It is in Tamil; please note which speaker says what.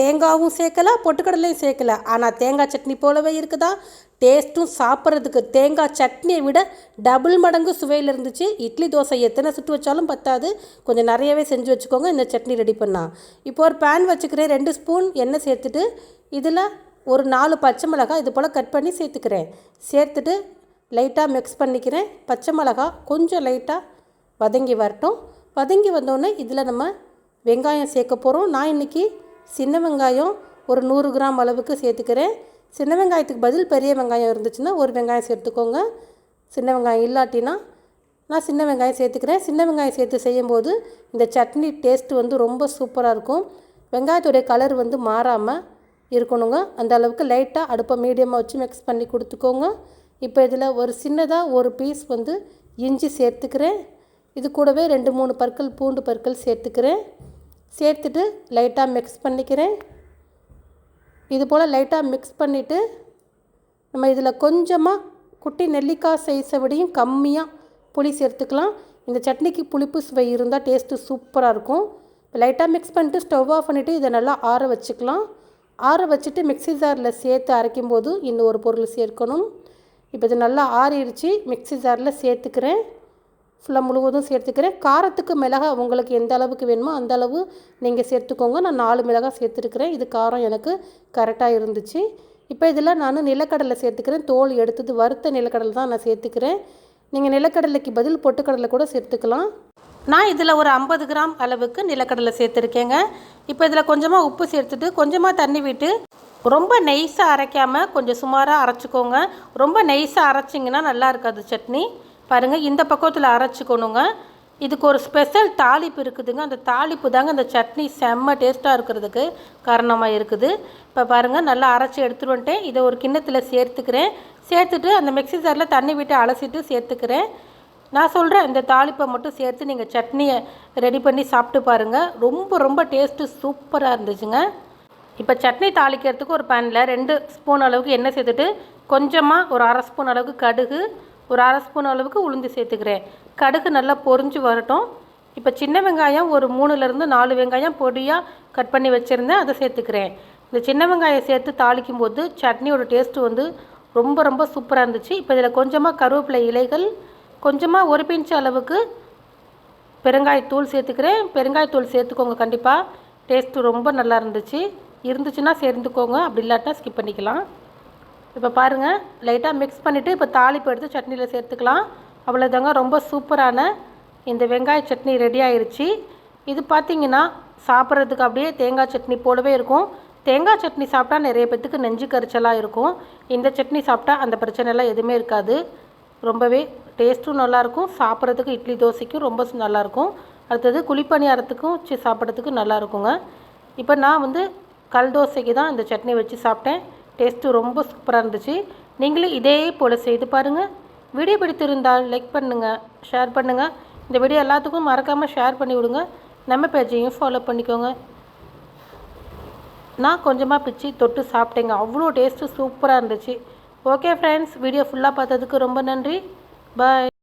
Speaker 1: தேங்காவும் சேர்க்கல பொட்டுக்கடலையும் சேர்க்கல. ஆனால் தேங்காய் சட்னி போலவே இருக்குதா? டேஸ்ட்டும் சாப்பிட்றதுக்கு தேங்காய் சட்னியை விட டபுள் மடங்கு சுவையில் இருந்துச்சு. இட்லி தோசை எத்தனை சுட்டு வச்சாலும் பத்தாது. கொஞ்சம் நிறையவே செஞ்சு வச்சுக்கோங்க. இந்த சட்னி ரெடி பண்ணால் இப்போ ஒரு பேன் வச்சுக்கிறேன். ரெண்டு ஸ்பூன் எண்ணெய் சேர்த்துட்டு இதில் ஒரு நாலு பச்சை மிளகாய் இது போல் கட் பண்ணி சேர்த்துக்கிறேன். சேர்த்துட்டு லைட்டாக மிக்ஸ் பண்ணிக்கிறேன். பச்சை மிளகாய் கொஞ்சம் லைட்டாக வதங்கி வரட்டும். வதங்கி வந்தோடனே இதில் நம்ம வெங்காயம் சேர்க்க போகிறோம் நான் இன்றைக்கி சின்ன வெங்காயம் ஒரு நூறு கிராம் அளவுக்கு சேர்த்துக்கிறேன். சின்ன வெங்காயத்துக்கு பதில் பெரிய வெங்காயம் இருந்துச்சுன்னா ஒரு வெங்காயம் சேர்த்துக்கோங்க. சின்ன வெங்காயம் இல்லாட்டினா நான் சின்ன வெங்காயம் சேர்த்துக்கிறேன். சின்ன வெங்காயம் சேர்த்து செய்யும்போது இந்த சட்னி டேஸ்ட்டு வந்து ரொம்ப சூப்பராக இருக்கும். வெங்காயத்துடைய கலர் வந்து மாறாமல் இருக்கணுங்க. அந்த அளவுக்கு லைட்டாக அடுப்பை மீடியமாக வச்சு மிக்ஸ் பண்ணி கொடுத்துக்கோங்க. இப்போ இதில் ஒரு சின்னதாக ஒரு பீஸ் வந்து இஞ்சி சேர்த்துக்கிறேன். இது கூடவே ரெண்டு மூணு பற்கள் பூண்டு பற்கள் சேர்த்துக்கிறேன். சேர்த்துட்டு லைட்டாக மிக்ஸ் பண்ணிக்கிறேன். இது போல் லைட்டாக மிக்ஸ் பண்ணிவிட்டு நம்ம இதில் கொஞ்சமாக குட்டி நெல்லிக்காய் சைஸை விடையும் கம்மியாக புளி சேர்த்துக்கலாம். இந்த சட்னிக்கு புளிப்பு சுவை இருந்தால் டேஸ்ட்டு சூப்பராக இருக்கும். லைட்டாக மிக்ஸ் பண்ணிட்டு ஸ்டவ் ஆஃப் பண்ணிவிட்டு இதை நல்லா ஆற வச்சுக்கலாம். ஆற வச்சுட்டு மிக்ஸி ஜாரில் சேர்த்து அரைக்கும் போது இன்னும் ஒரு பொருள் சேர்க்கணும். இப்போ இது நல்லா ஆறிடுச்சு மிக்ஸி ஜாரில் சேர்த்துக்கிறேன். ஃபுல்லாக முழுவதும் சேர்த்துக்கிறேன். காரத்துக்கு மிளகாய் உங்களுக்கு எந்த அளவுக்கு வேணுமோ அந்த அளவு நீங்கள் சேர்த்துக்கோங்க. நான் நாலு மிளகாய் சேர்த்துருக்கிறேன். இது காரம் எனக்கு கரெக்டாக இருந்துச்சு. இப்போ இதில் நான் நிலக்கடலை சேர்த்துக்கிறேன். தோல் எடுத்தது வறுத்த நிலக்கடலை தான் நான் சேர்த்துக்கிறேன். நீங்கள் நிலக்கடலைக்கு பதில் பொட்டுக்கடலை கூட சேர்த்துக்கலாம். நான் இதில் ஒரு ஐம்பது கிராம் அளவுக்கு நிலக்கடலை சேர்த்துருக்கேங்க. இப்போ இதில் கொஞ்சமாக உப்பு சேர்த்துட்டு கொஞ்சமாக தண்ணி விட்டு ரொம்ப நெய்ஸாக அரைக்காமல் கொஞ்சம் சுமாராக அரைச்சிக்கோங்க. ரொம்ப நெய்ஸாக அரைச்சிங்கன்னா நல்லா இருக்காது சட்னி. பாருங்கள் இந்த பக்கத்தில் அரைச்சிக்கணுங்க. இதுக்கு ஒரு ஸ்பெஷல் தாளிப்பு இருக்குதுங்க. அந்த தாளிப்பு தாங்க அந்த சட்னி செம்ம டேஸ்ட்டாக இருக்கிறதுக்கு காரணமாக இருக்குது. இப்போ பாருங்கள் நல்லா அரைச்சி எடுத்துகிட்டு வந்துட்டேன். இதை ஒரு கிண்ணத்தில் சேர்த்துக்கிறேன். சேர்த்துட்டு அந்த மிக்ஸி ஜாரில் தண்ணி விட்டு அலசிட்டு சேர்த்துக்கிறேன். நான் சொல்கிறேன் இந்த தாளிப்பை மட்டும் சேர்த்து நீங்கள் சட்னியை ரெடி பண்ணி சாப்பிட்டு பாருங்கள் ரொம்ப ரொம்ப டேஸ்ட்டு சூப்பராக இருந்துச்சுங்க. இப்போ சட்னி தாளிக்கிறதுக்கு ஒரு பேனில் ரெண்டு ஸ்பூன் அளவுக்கு எண்ணெய் சேர்த்துட்டு கொஞ்சமாக ஒரு அரை ஸ்பூன் அளவுக்கு கடுகு ஒரு அரை ஸ்பூன் அளவுக்கு உளுந்து சேர்த்துக்கிறேன். கடுகு நல்லா பொறிஞ்சு வரட்டும். இப்போ சின்ன வெங்காயம் ஒரு மூணுலேருந்து நாலு வெங்காயம் பொடியாக கட் பண்ணி வச்சுருந்தேன். அதை சேர்த்துக்கிறேன். இந்த சின்ன வெங்காயம் சேர்த்து தாளிக்கும் போது சட்னியோட டேஸ்ட்டு வந்து ரொம்ப ரொம்ப சூப்பராக இருந்துச்சு. இப்போ இதில் கொஞ்சமாக கருவேப்பிலை இலைகள் கொஞ்சமாக ஒரு பிஞ்சு அளவுக்கு பெருங்காயத்தூள் சேர்த்துக்கிறேன். பெருங்காயத்தூள் சேர்த்துக்கோங்க கண்டிப்பாக டேஸ்ட்டு ரொம்ப நல்லா இருந்துச்சு. இருந்துச்சுன்னா சேர்ந்துக்கோங்க. அப்படி இல்லாட்டா ஸ்கிப் பண்ணிக்கலாம். இப்போ பாருங்கள் லைட்டாக மிக்ஸ் பண்ணிவிட்டு இப்போ தாளிப்பு எடுத்து சட்னியில் சேர்த்துக்கலாம். அவ்வளோதாங்க ரொம்ப சூப்பரான இந்த வெங்காய சட்னி ரெடி ஆயிடுச்சு இது பார்த்திங்கன்னா சாப்பிட்றதுக்கு அப்படியே தேங்காய் சட்னி போலவே இருக்கும். தேங்காய் சட்னி சாப்பிட்டா நிறைய பேத்துக்கு நெஞ்சு கரிச்சலாக இருக்கும். இந்த சட்னி சாப்பிட்டா அந்த பிரச்சனைலாம் எதுவுமே இருக்காது. ரொம்பவே டேஸ்ட்டும் நல்லாயிருக்கும் சாப்பிட்றதுக்கு இட்லி தோசைக்கும் ரொம்ப நல்லாயிருக்கும் அடுத்தது குழிப்பணியாரத்துக்கும் வச்சு சாப்பிட்றதுக்கு நல்லாயிருக்குங்க இப்போ நான் வந்து கல் தோசைக்கு தான் இந்த சட்னி வச்சு சாப்பிட்டேன். டேஸ்ட்டு ரொம்ப சூப்பராக இருந்துச்சு. நீங்களும் இதே போல் செய்து பாருங்கள் வீடியோ பிடித்திருந்தால் லைக் பண்ணுங்கள் ஷேர் பண்ணுங்கள் இந்த வீடியோ எல்லாத்துக்கும் மறக்காமல் ஷேர் பண்ணி விடுங்க. நம்ம பேஜையும் ஃபாலோ பண்ணிக்கோங்க. நான் கொஞ்சமாக பிச்சு தொட்டு சாப்பிட்டேங்க. அவ்வளோ டேஸ்ட்டு சூப்பராக இருந்துச்சு. ஓகே ஃப்ரெண்ட்ஸ் வீடியோ ஃபுல்லாக பார்த்ததுக்கு ரொம்ப நன்றி. பாய்